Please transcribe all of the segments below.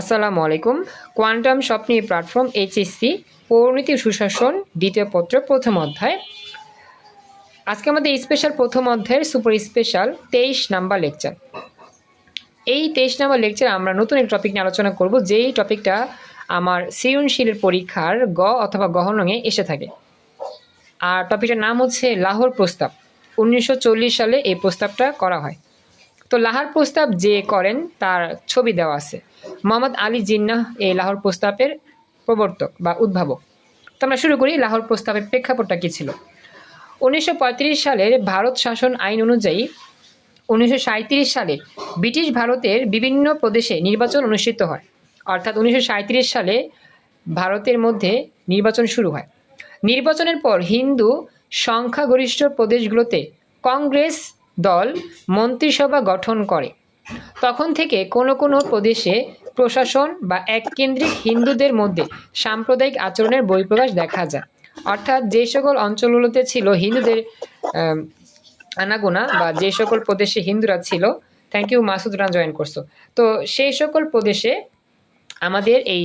আসসালামু আলাইকুম। কোয়ান্টাম স্বপ্নি প্ল্যাটফর্ম এইচএসসি, পৌরনীতি সুশাসন, দ্বিতীয় পত্র, প্রথম অধ্যায়। আজকে আমাদের স্পেশাল প্রথম অধ্যায়ের সুপার স্পেশাল তেইশ নাম্বার লেকচার এই তেইশ নাম্বার লেকচার আমরা নতুন এক টপিক নিয়ে আলোচনা করব, যেই টপিকটা আমার সৃজনশীলের পরীক্ষার গ অথবা গহনঙে এসে থাকে। আর টপিকটার নাম হচ্ছে লাহোর প্রস্তাব। উনিশশো চল্লিশ সালে এই প্রস্তাবটা করা হয়। তো লাহার প্রস্তাব যে করেন, তার ছবি দেওয়া আছে। মোহাম্মদ আলী জিন্নাহ এই লাহোর প্রস্তাবের প্রবর্তক বা উদ্ভাবক। তো আমরা শুরু করি, লাহোর প্রস্তাবের প্রেক্ষাপটটা কী ছিল? উনিশশো পঁয়ত্রিশ সালের ভারত শাসন আইন অনুযায়ী উনিশশো সাঁইত্রিশ সালে ব্রিটিশ ভারতের বিভিন্ন প্রদেশে নির্বাচন অনুষ্ঠিত হয়। অর্থাৎ উনিশশো সাঁইত্রিশ সালে ভারতের মধ্যে নির্বাচন শুরু হয়। নির্বাচনের পর হিন্দু সংখ্যাগরিষ্ঠ প্রদেশগুলোতে কংগ্রেস দল মন্ত্রিসভা গঠন করে। তখন থেকে কোনো কোনো প্রদেশে প্রশাসন বা এককেন্দ্রিক হিন্দুদের মধ্যে সাম্প্রদায়িক আচরণের বহিঃপ্রকাশ দেখা যায়। অর্থাৎ যে সকল অঞ্চলগুলোতে ছিল হিন্দুদের আনাগোনা বা যে সকল প্রদেশে হিন্দুরা ছিল thank you Masud Rana join করছ। তো সেই সকল প্রদেশে আমাদের এই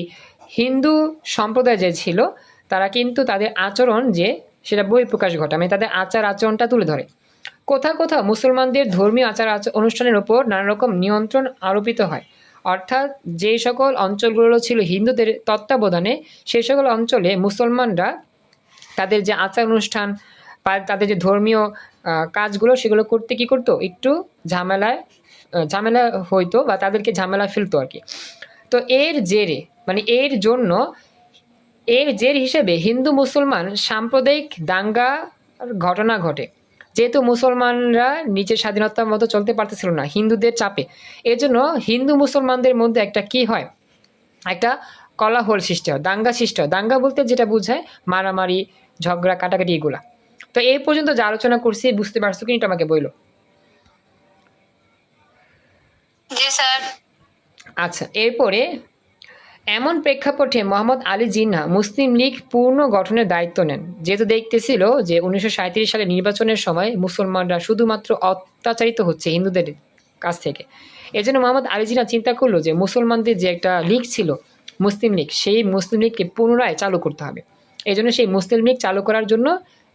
হিন্দু সম্প্রদায় যে ছিল, তারা কিন্তু তাদের আচরণ যে, সেটা বহিঃপ্রকাশ ঘটায়। মানে তাদের আচার আচরণটা তুলে ধরে। কোথাও কোথাও মুসলমানদের ধর্মীয় আচার আচ- অনুষ্ঠানের ওপর নানা রকম নিয়ন্ত্রণ আরোপিত হয়। অর্থাৎ যে সকল অঞ্চলগুলো ছিল হিন্দুদের তত্ত্বাবধানে সেই সকল অঞ্চলে মুসলমানরা তাদের যে আচার অনুষ্ঠান বা তাদের যে ধর্মীয় কাজগুলো, সেগুলো করতে কি করতো? একটু ঝামেলায় ঝামেলা হইতো বা তাদেরকে ঝামেলা ফেলতো আর কি। তো এর জেরে মানে এর জন্য, এর জের হিসেবে হিন্দু মুসলমান সাম্প্রদায়িক দাঙ্গা ঘটনা ঘটে। যেহেতু মুসলমানরা নিজের স্বাধীনতার মতো চলতে পারতেছিল না হিন্দুদের চাপে। এজন্য হিন্দু মুসলমানদের মধ্যে একটা কি হয়? একটা কলাহল সৃষ্টি হয় দাঙ্গা সৃষ্টি হয়। দাঙ্গা বলতে যেটা বোঝায় মারামারি ঝগড়া কাটাকাটি এগুলা। তো এই পর্যন্ত যা আলোচনা করছি বুঝতে পারছ কি এটা আমাকে বইলো। আচ্ছা এরপরে এমন প্রেক্ষাপটে মোহাম্মদ আলী জিন্না মুসলিম লীগ পূর্ণ গঠনের দায়িত্ব নেন। যেহেতু দেখতেছিল যে উনিশশো সাঁইত্রিশ সালে নির্বাচনের সময় মুসলমানরা শুধুমাত্র অত্যাচারিত হচ্ছে হিন্দুদের কাছ থেকে। এজন্য মোহাম্মদ আলী জিন্নাহ চিন্তা করল যে মুসলমানদের যে একটা লীগ ছিল, মুসলিম লীগ, সেই মুসলিম লীগকে পুনরায় চালু করতে হবে। এই জন্য সেই মুসলিম লীগ চালু করার জন্য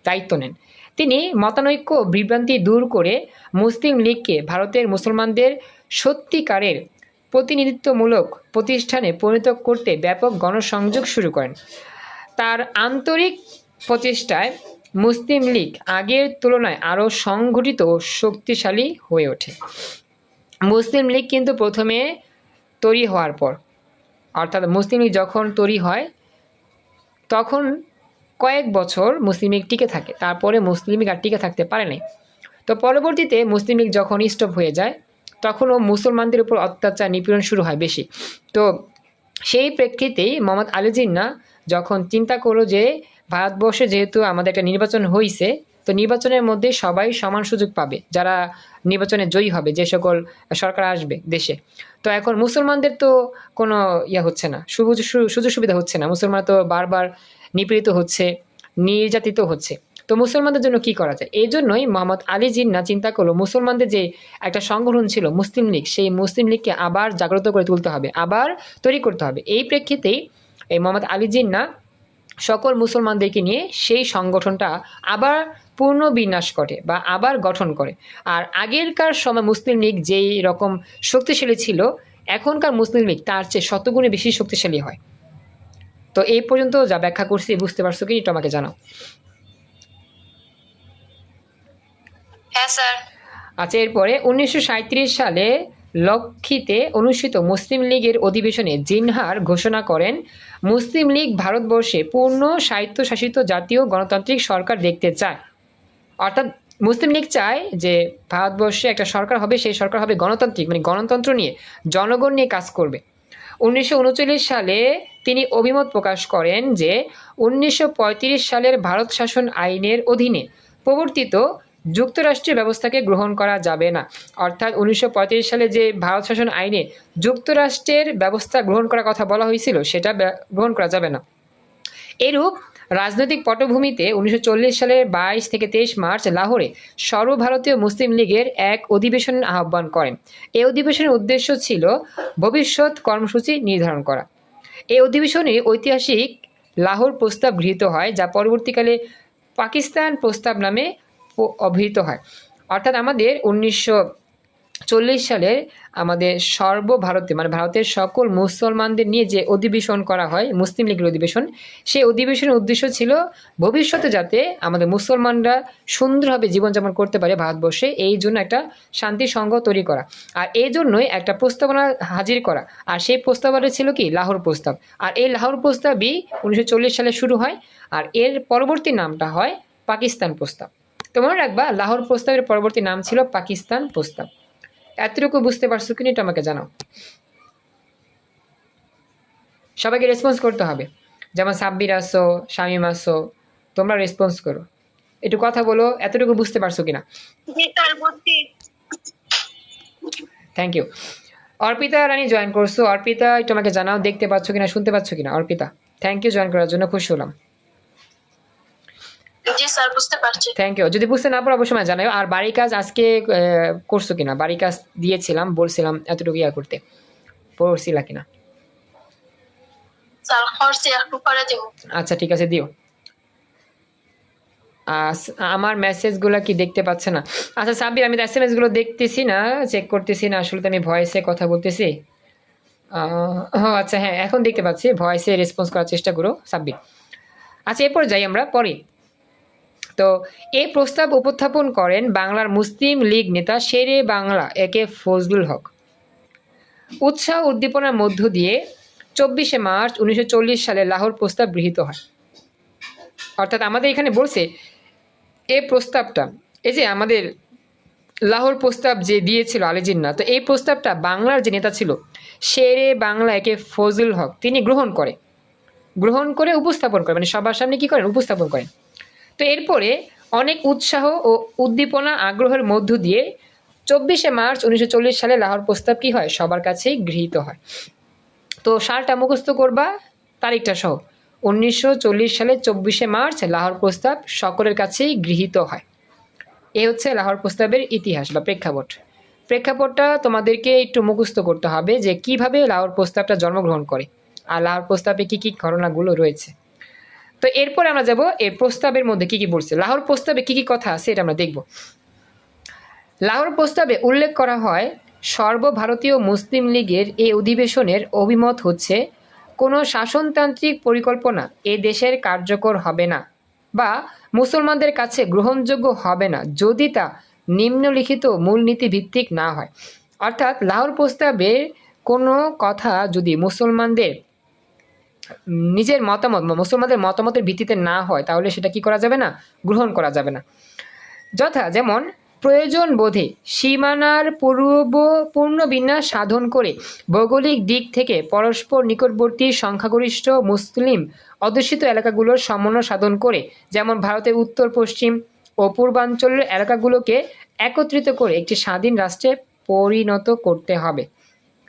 দায়িত্ব নেন। তিনি মতানৈক্য বিভ্রান্তি দূর করে মুসলিম লীগকে ভারতের মুসলমানদের সত্যিকারের প্রতিনিধিত্বমূলক প্রতিষ্ঠানে পরিণত করতে ব্যাপক গণসংযোগ শুরু করেন। তার আন্তরিক প্রচেষ্টায় মুসলিম লীগ আগের তুলনায় আরও সংগঠিত ও শক্তিশালী হয়ে ওঠে। মুসলিম লীগ কিন্তু প্রথমে তৈরি হওয়ার পর, অর্থাৎ মুসলিম লীগ যখন তৈরি হয়, তখন কয়েক বছর মুসলিম লীগ টিকে থাকে। তারপরে মুসলিম লীগ আর টিকে থাকতে পারে নাই। তো পরবর্তীতে মুসলিম লীগ যখন স্টপ হয়ে যায় তখনও মুসলমানদের উপর অত্যাচার, নিপীড়ন শুরু হয় বেশি। তো সেই প্রেক্ষিতেই মোহাম্মদ আলী জিন্না যখন চিন্তা করল যে ভারতবর্ষে যেহেতু আমাদের একটা নির্বাচন হয়েছে তো নির্বাচনের মধ্যে সবাই সমান সুযোগ পাবে, যারা নির্বাচনে জয়ী হবে, যে সকল সরকার আসবে দেশে। তো এখন মুসলমানদের তো কোনো ইয়া হচ্ছে না সুযোগ সুবিধা হচ্ছে না। মুসলমান তো বারবার নিপীড়িত হচ্ছে, নির্যাতিত হচ্ছে। তো মুসলমানদের জন্য কি করা যায়? এই জন্যই মোহাম্মদ আলী জিন্না চিন্তা করল, মুসলমানদের যে একটা সংগঠন ছিল, মুসলিম লীগ, সেই মুসলিম লীগকে আবার জাগ্রত করে তুলতে হবে, আবার তৈরি করতে হবে। এই প্রেক্ষিতেই এই মোহাম্মদ আলী জিন্না সকল মুসলমানদেরকে নিয়ে সেই সংগঠনটা আবার পূর্ণ বিন্যাস করে বা আবার গঠন করে। আর আগেরকার সময় মুসলিম লীগ যেই রকম শক্তিশালী ছিল, এখনকার মুসলিম লীগ তার চেয়ে শতগুণে বেশি শক্তিশালী হয়। তো এই পর্যন্ত যা ব্যাখ্যা করছি, বুঝতে পারছ কি? এটা আমাকে জানাও। হ্যাঁ আচ্ছা এরপরে উনিশশো সাঁইত্রিশ সালে লক্ষিতে অনুষ্ঠিত মুসলিম লীগের অধিবেশনে জিনহার ঘোষণা করেন, মুসলিম লীগ ভারতবর্ষে পূর্ণ স্বায়ত্তশাসিত জাতীয় গণতান্ত্রিক সরকার দেখতে চায়। অর্থাৎ মুসলিম লীগ চায় যে ভারতবর্ষে একটা সরকার হবে, সেই সরকার হবে গণতান্ত্রিক মানে গণতন্ত্র নিয়ে, জনগণ নিয়ে কাজ করবে। উনিশশো উনচল্লিশ সালে তিনি অভিমত প্রকাশ করেন যে উনিশশো পঁয়ত্রিশ সালের ভারত শাসন আইনের অধীনে প্রবর্তিত যুক্তরাষ্ট্রীয় ব্যবস্থাকে গ্রহণ করা যাবে না। অর্থাৎ উনিশশো পঁয়ত্রিশ সালে যে ভারত শাসন আইনে যুক্তরাষ্ট্রের ব্যবস্থা গ্রহণ করার কথা বলা হয়েছিল, সেটা গ্রহণ করা যাবে না। এরূপ রাজনৈতিক পটভূমিতে উনিশশো সালের বাইশ থেকে তেইশ মার্চ লাহোরে সর্বভারতীয় মুসলিম লীগের এক অধিবেশনের আহ্বান করেন। এই অধিবেশনের উদ্দেশ্য ছিল ভবিষ্যৎ কর্মসূচি নির্ধারণ করা। এই অধিবেশনে ঐতিহাসিক লাহোর প্রস্তাব গৃহীত হয়, যা পরবর্তীকালে পাকিস্তান প্রস্তাব নামে অভিহিত হয়। অর্থাৎ আমাদের উনিশশো চল্লিশ সালের আমাদের সর্বভারতে মানে ভারতের সকল মুসলমানদের নিয়ে যে অধিবেশন করা হয়, মুসলিম লীগের অধিবেশন, সেই অধিবেশনের উদ্দেশ্য ছিল ভবিষ্যতে যাতে আমাদের মুসলমানরা সুন্দরভাবে জীবনযাপন করতে পারে ভারতবর্ষে। এই জন্য একটা শান্তি সংঘ তৈরি করা। আর এই জন্যই একটা প্রস্তাবনা হাজির করা। আর সেই প্রস্তাবনা ছিল কি? লাহোর প্রস্তাব। আর এই লাহোর প্রস্তাবই উনিশশো চল্লিশ সালে শুরু হয়। আর এর পরবর্তী নামটা হয় পাকিস্তান প্রস্তাব। তো মনে রাখবা লাহোর প্রস্তাবের পরবর্তী নাম ছিল পাকিস্তান প্রস্তাব। এতটুকু বুঝতে পারছ কিনা এটা আমাকে জানাও। সবাইকে রেসপন্স করতে হবে। যেমন সাব্বির আসো শামিম আসো তোমরা রেসপন্স করো। একটু কথা বলো এতটুকু বুঝতে পারছ কিনা? Thank you Arpita Rani join করছ। অর্পিতা একটু আমাকে জানাও দেখতে পাচ্ছ কিনা শুনতে পাচ্ছ কিনা? অর্পিতা থ্যাংক ইউ জয়েন করার জন্য খুশি হলাম। স্যার বুঝতে পারছি। থ্যাংক ইউ যদি বুঝতে না পারো অবশ্যই জানাও আর বাড়ির কাজ আজকে করছ কিনা? বাড়ির কাজ দিয়েছিলাম বলছিলাম এতটুকু ইয়া করতে। পড়ছিলা কিনা? স্যার করছি একটু পরে দেবো। আচ্ছা ঠিক আছে দিও। আমার মেসেজগুলো কি দেখতে পাচ্ছে না? আচ্ছা সাব্বির আমি এস এম এসগুলো দেখতেছি না চেক করতেছি না। আসলে তো আমি ভয়েসে কথা বলতেছি। ও আচ্ছা হ্যাঁ এখন দেখতে পাচ্ছি। ভয়েসে রেসপন্স করার চেষ্টা করো সাব্বির। আচ্ছা এরপর যাই আমরা পরে। তো এই প্রস্তাব উপস্থাপন করেন বাংলার মুসলিম লীগ নেতা শেরে বাংলা, একে ফজলুল হক। উৎসাহ উদ্দীপনার মধ্য দিয়ে চব্বিশে মার্চ উনিশশো চল্লিশ সালে লাহোর প্রস্তাব গৃহীত হয়। অর্থাৎ আমাদের এখানে বলছে, এই প্রস্তাবটা, এই যে আমাদের লাহোর প্রস্তাব যে দিয়েছিল আলী জিন্না তো এই প্রস্তাবটা বাংলার যে নেতা ছিল শেরে বাংলা, একে ফজল হক, তিনি গ্রহণ করে। গ্রহণ করে উপস্থাপন করেন মানে সবার সামনে কী করেন? উপস্থাপন করেন। তো এরপরে অনেক উৎসাহ ও উদ্দীপনা আগ্রহের মধ্য দিয়ে চব্বিশে মার্চ উনিশশো চল্লিশ সালে লাহোর প্রস্তাব কী হয়? সবার কাছেই গৃহীত হয়। তো সালটা মুখস্থ করবা, তারিখটা সহ। উনিশশো চল্লিশ সালে চব্বিশে মার্চ লাহোর প্রস্তাব সকলের কাছেই গৃহীত হয়। এ হচ্ছে লাহোর প্রস্তাবের ইতিহাস বা প্রেক্ষাপট। প্রেক্ষাপটটা তোমাদেরকে একটু মুখস্থ করতে হবে যে কীভাবে লাহোর প্রস্তাবটা জন্মগ্রহণ করে, আর লাহোর প্রস্তাবে কি কি ঘটনাগুলো রয়েছে। তো এরপর আমরা যাব এর প্রস্তাবের মধ্যে কি কি বলছে লাহোর প্রস্তাবে কি কি কথা আছে এটা আমরা দেখব। লাহোর প্রস্তাবে উল্লেখ করা হয়, সর্বভারতীয় মুসলিম লীগের এই অধিবেশনের অভিমত হচ্ছে, কোনো শাসনতান্ত্রিক পরিকল্পনা এ দেশের কার্যকর হবে না বা মুসলমানদের কাছে গ্রহণযোগ্য হবে না যদি তা নিম্নলিখিত মূলনীতি ভিত্তিক না হয়। অর্থাৎ লাহোর প্রস্তাবের কোনো কথা যদি মুসলমানদের নিজের মতামত, মুসলমানদের মতামতের ভিত্তিতে না হয়, তাহলে সেটা কি করা যাবে না? গ্রহণ করা যাবে না। যথা যেমন প্রয়োজন বোধে সীমানার পূর্ব, পূর্ণ বিন্যাস সাধন করে ভৌগোলিক দিক থেকে পরস্পর নিকটবর্তী সংখ্যাগরিষ্ঠ মুসলিম অধ্যুষিত এলাকাগুলোর সমন্বয় সাধন করে, যেমন ভারতের উত্তর, পশ্চিম ও পূর্বাঞ্চলের এলাকাগুলোকে একত্রিত করে একটি স্বাধীন রাষ্ট্রে পরিণত করতে হবে।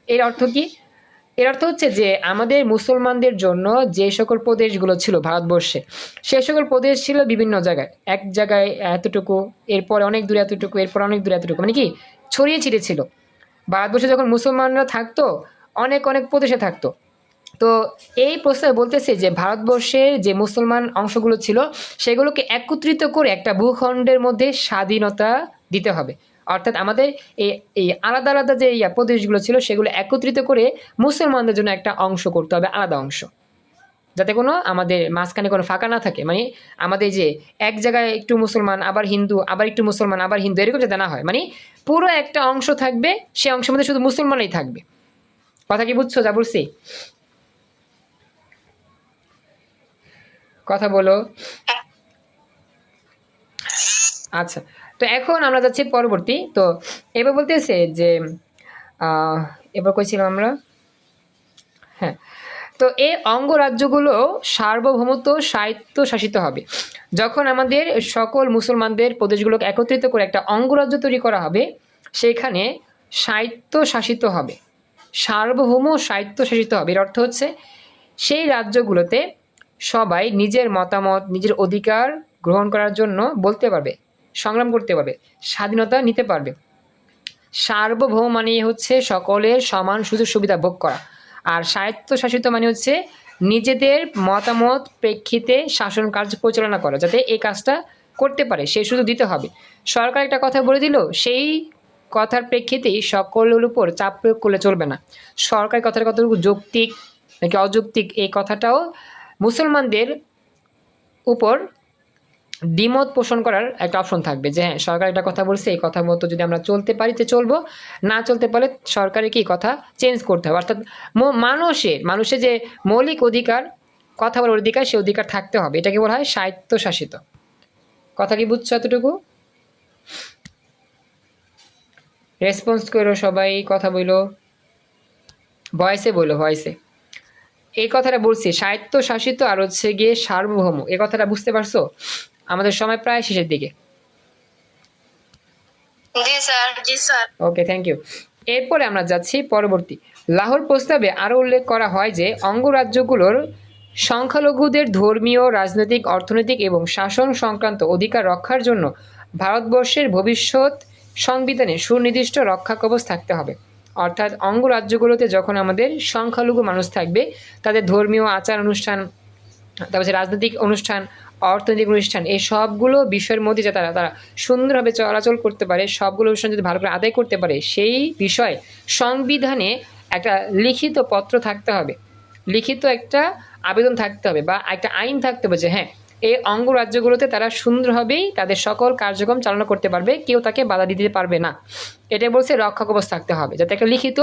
এর অর্থ কি? এর অর্থ হচ্ছে যে আমাদের মুসলমানদের জন্য যে সকল প্রদেশগুলো ছিল ভারতবর্ষে, সে সকল প্রদেশ ছিল বিভিন্ন জায়গায়। এক জায়গায় এতটুকু, এরপর অনেক দূরে এতটুকু, এরপর অনেক দূরে এতটুকু। মানে কি? ছড়িয়ে ছিটিয়ে ছিল। ভারতবর্ষে যখন মুসলমানরা থাকতো, অনেক অনেক প্রদেশে থাকতো। তো এই প্রস্তাবে বলতেছে যে ভারতবর্ষের যে মুসলমান অংশগুলো ছিল, সেগুলোকে একত্রিত করে একটা ভূখণ্ডের মধ্যে স্বাধীনতা দিতে হবে। অর্থাৎ আমাদের এই আলাদা আলাদা যে প্রদেশগুলো ছিল, সেগুলো একত্রিত করে মুসলমানদের জন্য একটা অংশ করতে হবে, আলাদা অংশ। যাতে কোনো আমাদের মাঝখানে কোনো ফাঁকা না থাকে। মানে আমাদের যে এক জায়গায় একটু মুসলমান, আবার হিন্দু, আবার একটু মুসলমান, আবার হিন্দু, এরকম যাতে না হয়। মানে পুরো একটা অংশ থাকবে, সে অংশের মধ্যে শুধু মুসলমানই থাকবে। কথা কি বুঝছ যা বলছি কথা বলো। আচ্ছা। তো এখন আমরা যাচ্ছি পরবর্তী। তো এবার বলতেছে যে এবার কইছিলাম আমরা। হ্যাঁ। তো এই অঙ্গরাজ্যগুলো সার্বভৌমত্ব স্বায়ত্ত শাসিত হবে। যখন আমাদের সকল মুসলমানদের প্রদেশগুলোকে একত্রিত করে একটা অঙ্গরাজ্য তৈরি করা হবে, সেখানে স্বায়ত্ত শাসিত হবে। সার্বভৌম স্বায়ত্ত শাসিত হবে। এর অর্থ হচ্ছে, সেই রাজ্যগুলোতে সবাই নিজের মতামত, নিজের অধিকার গ্রহণ করার জন্য বলতে পারবে। সংগ্রাম করতে পারবে, স্বাধীনতা নিতে পারবে। সার্বভৌম মানে হচ্ছে সকলের সমান সুযোগ সুবিধা ভোগ করা। আর স্বায়ত্তশাসিত মানে হচ্ছে নিজেদের মতামত প্রেক্ষিতে শাসন কার্য পরিচালনা করা, যাতে এই কাজটা করতে পারে, সে সুযোগ দিতে হবে। সরকার একটা কথা বলে দিল, সেই কথার প্রেক্ষিতেই সকলের উপর চাপ প্রয়োগ করলে চলবে না। সরকারি কথার কতটুকু যৌক্তিক নাকি অযৌক্তিক, এই কথাটাও মুসলমানদের উপর দ্বিমত পোষণ করার একটা অপশন থাকবে যে হ্যাঁ সরকার একটা কথা বলছে, এই কথা মতো যদি আমরা চলতে পারি তো চলবো, না চলতে পারলে সরকারকে এই কথা চেঞ্জ করতে হবে। অর্থাৎ মানুষের মানুষের যে মৌলিক অধিকার, কথা বলার অধিকার, সে অধিকার থাকতে হবে। এটাকে বলা হয় স্বায়ত্তশাসিত। কথা কি বুঝছ এতটুকু? রেসপন্স করো সবাই, কথা বইলো। ভয়েসে বলল ভয়েসে এই কথাটা বলছি, স্বায়ত্তশাসিত আর হচ্ছে গিয়ে সার্বভৌম। এ কথাটা বুঝতে পারছ? আমাদের সময় প্রায় শেষের দিকে। জি স্যার। জি স্যার। Okay thank you. এরপরে আমরা যাচ্ছি পরবর্তী। লাহোর প্রস্তাবে আরও উল্লেখ করা হয় যে অঙ্গরাজ্যগুলোর সংখ্যালঘুদের ধর্মীয় রাজনৈতিক অর্থনৈতিক এবং শাসন সংক্রান্ত অধিকার রক্ষার জন্য ভারতবর্ষের ভবিষ্যৎ সংবিধানে সুনির্দিষ্ট রক্ষা কবচ থাকতে হবে। অর্থাৎ অঙ্গরাজ্যগুলোতে যখন আমাদের সংখ্যালঘু মানুষ থাকবে তাদের ধর্মীয় আচার অনুষ্ঠান তারপর রাজনৈতিক অনুষ্ঠান অর্থনৈতিক অনুষ্ঠান, এই সবগুলো বিষয়ের মধ্যে যে তারা তারা সুন্দরভাবে চলাচল করতে পারে, সবগুলো অনুষ্ঠান যদি ভালো করে আদায় করতে পারে, সেই বিষয়ে সংবিধানে একটা লিখিত পত্র থাকতে হবে। লিখিত একটা আবেদন থাকতে হবে বা একটা আইন থাকতে হবে যে হ্যাঁ এই অঙ্গরাজ্যগুলোতে তারা সুন্দরভাবেই তাদের সকল কার্যক্রম চালনা করতে পারবে, কেউ তাকে বাধা দিতে পারবে না। এটা বলছে রক্ষা কবচ থাকতে হবে, যাতে একটা লিখিত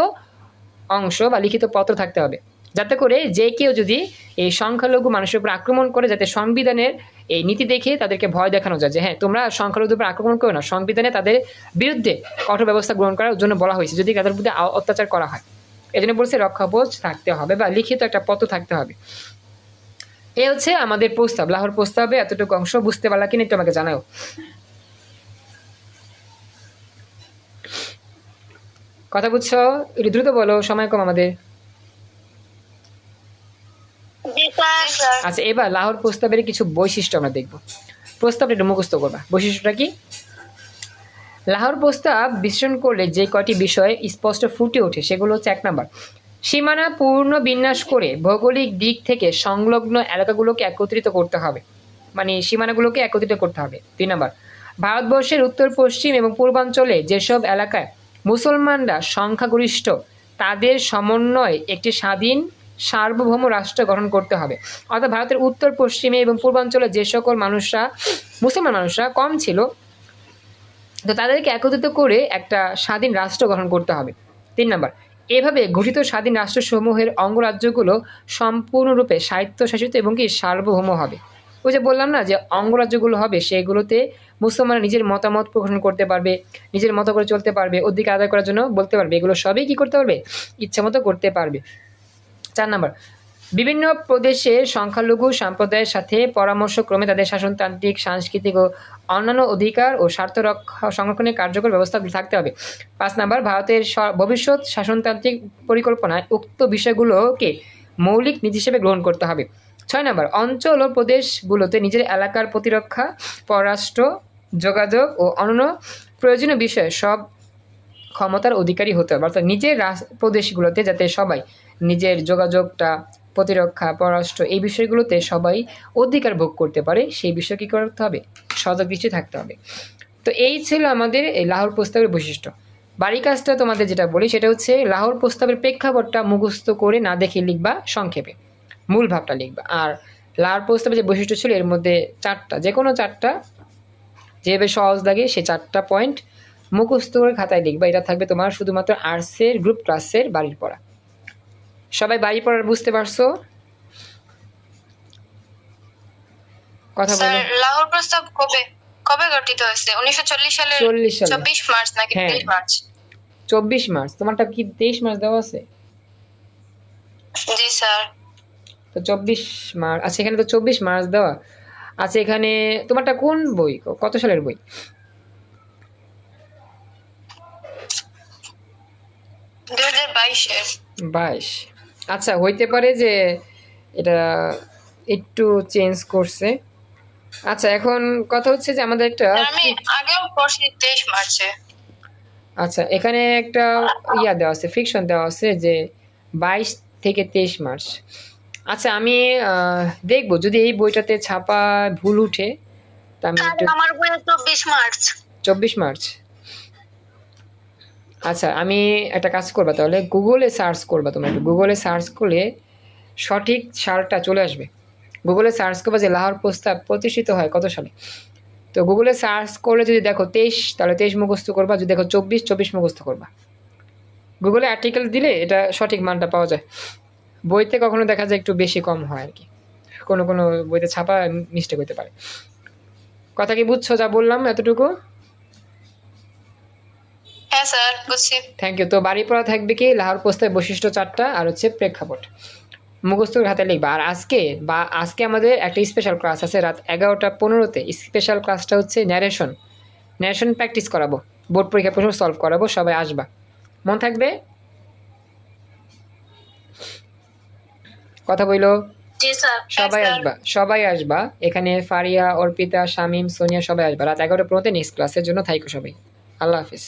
অংশ বা লিখিত পত্র থাকতে হবে। যাতে করে যে কেউ যদি এই সংখ্যালঘু মানুষের উপর আক্রমণ করে, যাতে সংবিধানের এই নীতি দেখে তাদেরকে ভয় দেখানো যায় যে হ্যাঁ তোমরা সংখ্যালঘুদের উপর আক্রমণ করো না। সংবিধানে তাদের বিরুদ্ধে কঠোর ব্যবস্থা গ্রহণ করার জন্য বলা হয়েছে, যদি তাদের বিরুদ্ধে অত্যাচার করা হয়। এই জন্য বলছে রক্ষাকবচ থাকতে হবে বা লিখিত একটা পত্র থাকতে হবে। এ হচ্ছে আমাদের প্রস্তাব, লাহোর প্রস্তাবে এতটুকু অংশ, বুঝতে পারলা কিনা একটু আমাকে জানাও। কথা বুঝছ? একটু দ্রুত বলো, সময় কম আমাদের জি স্যার আচ্ছা এবার লাহোর প্রস্তাবের কিছু বৈশিষ্ট্য আমরা দেখব। প্রস্তাবটা একটু মুখস্থ করবা। বৈশিষ্ট্যটা কি? লাহোর প্রস্তাব বিশ্লেষণ করলে যে কয়টি বিষয় স্পষ্ট ফুটে ওঠে সেগুলো হচ্ছে এক নাম্বার। সীমানা পূর্ণ বিন্যাস করে ভৌগোলিক দিক থেকে সংলগ্ন এলাকাগুলোকে একত্রিত করতে হবে। মানে সীমানাগুলোকে একত্রিত করতে হবে। দুই নাম্বার, ভারতবর্ষের উত্তর, পশ্চিম এবং পূর্বাঞ্চলে যেসব এলাকায় মুসলমানরা সংখ্যাগরিষ্ঠ, তাদের সমন্বয়ে একটি স্বাধীন সার্বভৌম রাষ্ট্র গঠন করতে হবে। অর্থাৎ ভারতের উত্তর, পশ্চিমে এবং পূর্বাঞ্চলে যে সকল মানুষরা, মুসলমান মানুষরা কম ছিল, তো তাদেরকে একত্রিত করে একটা স্বাধীন রাষ্ট্র গঠন করতে হবে। তিন নম্বর, এভাবে গঠিত স্বাধীন রাষ্ট্রসমূহের অঙ্গরাজ্যগুলো সম্পূর্ণরূপে স্বায়ত্তশাসিত এবং কি সার্বভৌম হবে। ওই যে বললাম না যে অঙ্গরাজ্যগুলো হবে, সেগুলোতে মুসলমানরা নিজের মতামত প্রকাশ করতে পারবে, নিজের মতো করে চলতে পারবে, অধিকার আদায় করার জন্য বলতে পারবে, এগুলো সবই কি করতে পারবে? ইচ্ছা মতো করতে পারবে। চার নম্বর। বিভিন্ন প্রদেশে সংখ্যালঘু সম্প্রদায়ের সাথে পরামর্শক্রমে তাদের শাসনতান্ত্রিক, সাংস্কৃতিক ও অন্যান্য অধিকার ও স্বার্থ রক্ষা সংরক্ষণের কার্যকর ব্যবস্থা থাকতে হবে। পাঁচ নম্বর, ভারতের ভবিষ্যৎ শাসনতান্ত্রিক পরিকল্পনায় উক্ত বিষয়গুলোকে মৌলিক নীতি হিসেবে গ্রহণ করতে হবে। ছয় নম্বর, অঞ্চল ও প্রদেশগুলোতে নিজের এলাকার প্রতিরক্ষা, পররাষ্ট্র, যোগাযোগ ও অন্যান্য প্রয়োজনীয় বিষয়ে সব ক্ষমতার অধিকারী হতে হবে। অর্থাৎ নিজের প্রদেশগুলোতে যাতে সবাই নিজের যোগাযোগটা, প্রতিরক্ষা, পররাষ্ট্র এই বিষয়গুলোতে সবাই অধিকার ভোগ করতে পারে, সেই বিষয়ে কী করতে হবে? সজাগ দৃষ্টি থাকতে হবে। তো এই ছিল আমাদের এই লাহোর প্রস্তাবের বৈশিষ্ট্য। বাড়ি কাজটা তোমাদের যেটা বলি, সেটা হচ্ছে লাহোর প্রস্তাবের প্রেক্ষাপটটা মুখস্থ করে না দেখে লিখবা সংক্ষেপে। মূল ভাবটা লিখবা। আর লাহোর প্রস্তাবের যে বৈশিষ্ট্য ছিল, এর মধ্যে চারটা যে কোনো চারটা, যেভাবে সহজ লাগে সে চারটা পয়েন্ট মুখস্থ করে খাতায় লিখবা। এটা থাকবে তোমার শুধুমাত্র আর্টসের গ্রুপ ক্লাসের বাড়ির পড়া। সবাই বাড়ি পড়ার বুঝতে পারছ? কথা বলো। লাহোর প্রস্তাব কবে কবে গঠিত হয়েছে? উনিশশো চল্লিশ সালের চল্লিশ সালে। চব্বিশ মার্চ নাকি হ্যাঁ। তেইশ মার্চ? চব্বিশ মার্চ। তোমারটা কি তেইশ মার্চ দেওয়া আছে? জি স্যার। তো চব্বিশ মার্চ আচ্ছা এখানে তো চব্বিশ মার্চ দেওয়া। আচ্ছা এখানে তোমারটা কোন বই? কত সালের বই? বাইশ। আচ্ছা হইতে পারে যে এটা একটু চেঞ্জ করছে। আচ্ছা এখন কথা হচ্ছে যে আমাদের একটা আমি আগেও পড়ছি তেইশ মার্চে। আচ্ছা এখানে একটা ইয়া দেওয়া আছে ফিকশন দেওয়া আছে যে বাইশ থেকে তেইশ মার্চ। আচ্ছা আমি দেখব যদি এই বইটাতে ছাপা ভুল উঠে তা আমি আমার বইয়ে চব্বিশ মার্চ। চব্বিশ মার্চ? আচ্ছা আমি একটা কাজ করবা তাহলে। গুগলে সার্চ করবা তোমরা একটু গুগলে সার্চ করলে সঠিক সালটা চলে আসবে। গুগলে সার্চ করবা যে লাহোর প্রস্তাব প্রতিষ্ঠিত হয় কত সালে? তো গুগলে সার্চ করলে যদি দেখো তেইশ, তাহলে তেইশ মুখস্থ করবা। যদি দেখো চব্বিশ চব্বিশ মুখস্থ করবা। গুগলে আর্টিকেল দিলে এটা সঠিক মানটা পাওয়া যায়। বইতে কখনো দেখা যায় একটু বেশি কম হয় আর কি। কোনো কোনো বইতে ছাপা মিস্টেক হতে পারে। কথা কি বুঝছ যা বললাম এতটুকু? হ্যাঁ স্যার বুঝছি থ্যাংক ইউ তো বাড়ি পড়া থাকবে কি? লাহোর বৈশিষ্ট্য চারটা আর হচ্ছে প্রেক্ষাপট। মুখস্থর হাতে লিখবা। আর আজকে বা আজকে আমাদের একটা স্পেশাল ক্লাস আছে রাত এগারোটা পনেরোতে। স্পেশাল ক্লাসটা হচ্ছে ন্যারেশন ন্যারেশন প্র্যাকটিস করাবো। বোর্ড পরীক্ষা প্রশ্ন সলভ করাবো। সবাই আসবা। মন থাকবে? কথা বইলো? সবাই আসবা। সবাই আসবা। এখানে ফারিয়া অর্পিতা শামিম সোনিয়া সবাই আসবা। রাত এগারোটা পনেরোতে নেক্সট ক্লাসের জন্য থাইকো সবাই। আল্লাহ হাফিজ।